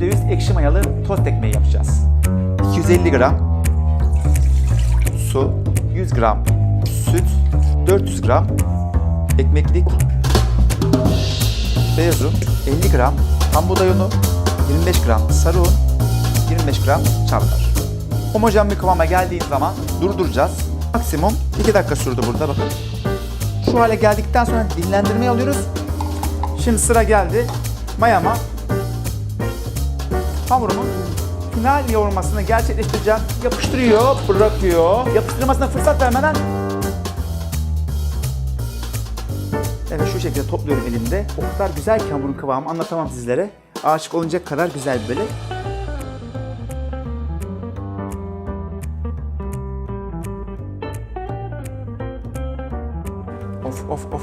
%100 ekşi mayalı tost ekmeği yapacağız. 250 gram su, 100 gram süt, 400 gram ekmeklik beyaz un, 50 gram tam buğday unu, 25 gram sarı un, 25 gram çavdar. Homojen bir kıvama geldiği zaman durduracağız. Maksimum 2 dakika sürdü burada bakın. Şu hale geldikten sonra dinlendirmeye alıyoruz. Şimdi sıra geldi mayama. Hamurumun final yoğurmasını gerçekleştireceğim. Yapıştırıyor, bırakıyor. Yapıştırmasına fırsat vermeden Evet şu şekilde topluyorum elimde. O kadar güzel ki hamurun kıvamı anlatamam sizlere. Aşık olunacak kadar güzel böyle. Of of of.